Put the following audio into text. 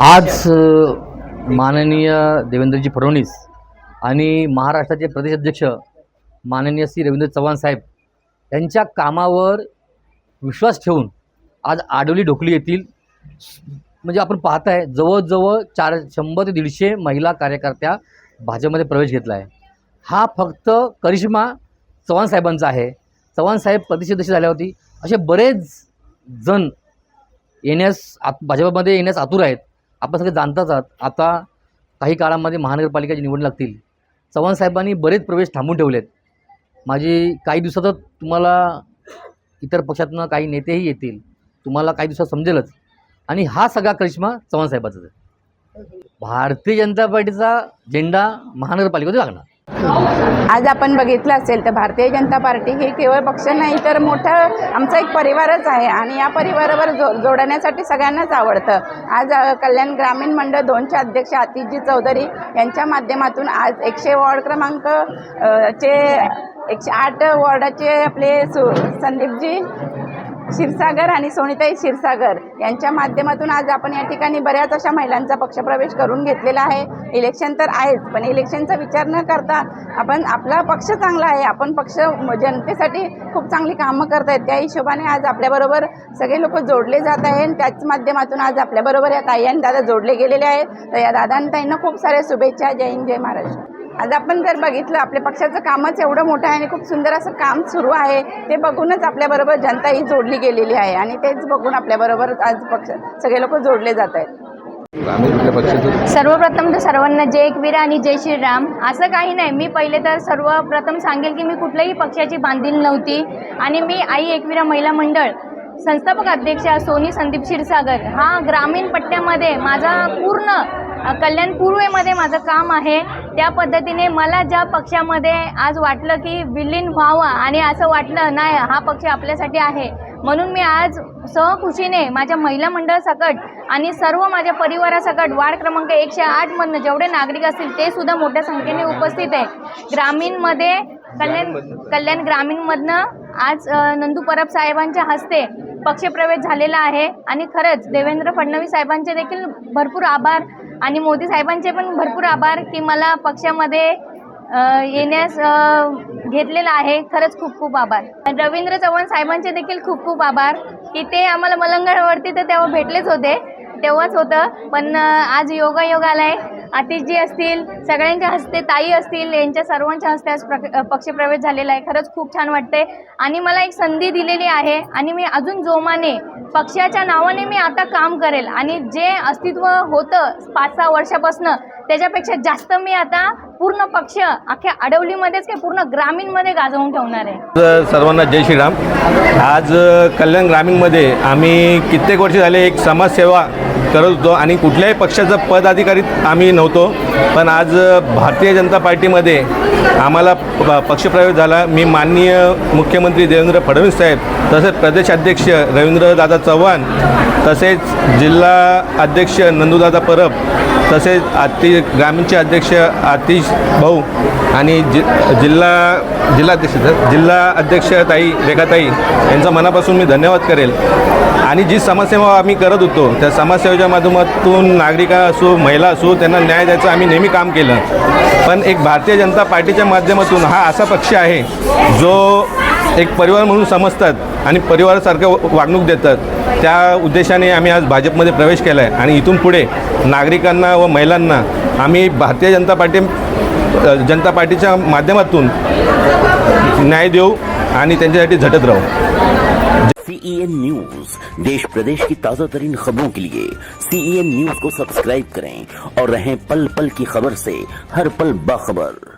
आज माननीय देवेंद्रजी फडणवीस आणि महाराष्ट्राचे प्रदेशाध्यक्ष माननीय श्री रवींद्र चव्हाण साहेब यांच्या कामावर विश्वास ठेवून आज आडवली ढोकली येथील म्हणजे आपण पाहत आहे जवळजवळ चार शंभर ते दीडशे महिला कार्यकर्त्या भाजपमध्ये प्रवेश घेतला आहे हा फक्त करिश्मा चव्हाण साहेबांचा आहे. चव्हाण साहेब प्रतिष्ठेदशी झाल्यावरती असे बरेच जण येण्यास आत भाजपमध्ये येण्यास आतुर आहेत. आपण सगळे जाणताच आहात. आता काही काळामध्ये महानगरपालिकेची निवडणूक लागतील. चव्हाण साहेबांनी बरेच प्रवेश थांबून ठेवलेत. माझी काही दिवसातच तुम्हाला इतर पक्षातनं काही नेतेही येतील. तुम्हाला काही दिवसात समजेलच. आणि हा सगळा करिश्मा चव्हाण साहेबाचाच आहे. भारतीय जनता पार्टीचा झेंडा महानगरपालिकेमध्ये लागणार. आज आपण बघितलं असेल तर भारतीय जनता पार्टी हे केवळ पक्ष नाही तर मोठं आमचा एक परिवारच आहे आणि या परिवारावर जो जोडण्यासाठी सगळ्यांनाच आवडतं. आज कल्याण ग्रामीण मंडळ दोनचे अध्यक्ष आतिशजी चौधरी यांच्या माध्यमातून आज एकशे वॉर्ड क्रमांक चे एकशे आठ वॉर्डाचे आपले सु संदीपजी क्षीरसागर आणि सोनिताई क्षीरसागर यांच्या माध्यमातून आज आपण या ठिकाणी बऱ्याच अशा महिलांचा पक्षप्रवेश करून घेतलेला आहे. इलेक्शन तर आहेच पण इलेक्शनचा विचार न करता आपण आपला पक्ष चांगला आहे. आपण पक्ष जनतेसाठी खूप चांगली कामं करत आहेत त्या हिशोबाने आज आपल्याबरोबर सगळे लोक जोडले जात आहे आणि त्याच माध्यमातून आज आपल्याबरोबर या ताई आणि दादा जोडले गेलेले आहेत. तर या दादा आणि ताईंना खूप साऱ्या शुभेच्छा. जय हिंद जय महाराष्ट्र. आज आपण जर बघितलं आपल्या पक्षाचं कामच एवढं मोठं आहे आणि खूप सुंदर असं काम सुरू आहे ते बघूनच आपल्याबरोबर जनता ही जोडली गेलेली आहे आणि तेच बघून आपल्याबरोबर आज पक्ष सगळे लोक जोडले जात आहेत. सर्वप्रथम तर सर्वांना जय एकवीर आणि जय श्रीराम. असं काही नाही. मी पहिले तर सर्वप्रथम सांगेल की मी कुठल्याही पक्षाची बांधील नव्हती आणि मी आई एकविरा महिला मंडळ संस्थापक अध्यक्षा सोनी संदीप क्षीरसागर हा ग्रामीण पट्ट्यामध्ये माझा पूर्ण कल्याण पूर्वेमध्ये माझं काम आहे. त्या पद्धतीने मला ज्या पक्षामध्ये आज वाटलं की विलीन व्हावं आणि असं वाटलं नाही हा पक्ष आपल्यासाठी आहे. म्हणून मी आज सहखुशीने माझ्या महिला मंडळ सकट आणि सर्व माझ्या परिवारासकट वार्ड क्रमांक एकशे आठमधनं जेवढे नागरिक असतील ते सुद्धा मोठ्या संख्येने उपस्थित आहे. ग्रामीणमध्ये कल्याण कल्याण ग्रामीणमधनं आज नंदू परब साहेबांच्या हस्ते पक्षप्रवेश झालेला आहे. आणि खरंच देवेंद्र फडणवीस साहेबांचे देखील भरपूर आभार. आणि मोदी साहेबांचे पण भरपूर आभार की मला पक्षामध्ये येण्यास घेतलेलं आहे. खरंच खूप खूप आभार. रवींद्र चव्हाण साहेबांचे देखील खूप खूप आभार. की ते आम्हाला मलंगडवरती तर तेव्हा भेटलेच होते. तेव्हाच होतं. पण आज आज योगायोग आलाय. आतिशजी असतील सगळ्यांच्या हस्ते ताई असतील यांच्या सर्वांच्या हस्ते आज प्र पक्षप्रवेश झालेला आहे. खरंच खूप छान वाटते आणि मला एक संधी दिलेली आहे. आणि मी अजून जोमाने पक्षाच्या नावाने मी आता काम करेल. आणि जे अस्तित्व होतं पाच सहा वर्षापासनं त्याच्यापेक्षा जास्त मी आता पूर्ण पक्ष अख्ख्या अडवलीमध्येच काय पूर्ण ग्रामीणमध्ये गाजवून ठेवणार आहे? सर्वांना जय श्रीराम. आज कल्याण ग्रामीणमध्ये आम्ही कित्येक वर्ष झाले एक समाजसेवा करत होतो आणि कुठल्याही पक्षाचं पदाधिकारी आम्ही नव्हतो. पण आज भारतीय जनता पार्टीमध्ये आम्हाला प- पक्षप्रवेश झाला. मी माननीय मुख्यमंत्री देवेंद्र फडणवीस साहेब तसेच प्रदेशाध्यक्ष रवींद्रदादा चव्हाण तसेच जिल्हा अध्यक्ष नंदूदादा परब तसेच आती ग्रामीणचे अध्यक्ष आतिश भाऊ आणि जि जिल्हा जिल्हाध्यक्ष जिल्हा अध्यक्ष ताई रेखाताई यांचा मनापासून मी धन्यवाद करेल. आणि जी समाजसेवा आम्ही करत होतो त्या समाजसेवेच्या माध्यमातून नागरिका असो महिला असो त्यांना न्याय द्यायचं आम्ही नेहमी काम केलं. पण एक भारतीय जनता पार्टीच्या माध्यमातून हा असा पक्ष आहे जो एक परिवार म्हणून समजतात आणि परिवारासारखं वागणूक देतात. त्या उद्देशाने आम्ही आज भाजपमध्ये प्रवेश केला आहे आणि इथून पुढे नागरिकांना व महिलांना आम्ही भारतीय जनता पार्टी जनता पार्टीच्या माध्यमातून न्याय देऊ आणि त्यांच्यासाठी झटत राहू. सीईएन न्यूज देश प्रदेश की ताजा तरीन खबरों के लिए सीईएन न्यूज को सब्सक्राइब करें और रहें पल पल की खबर से हर पल बाखबर।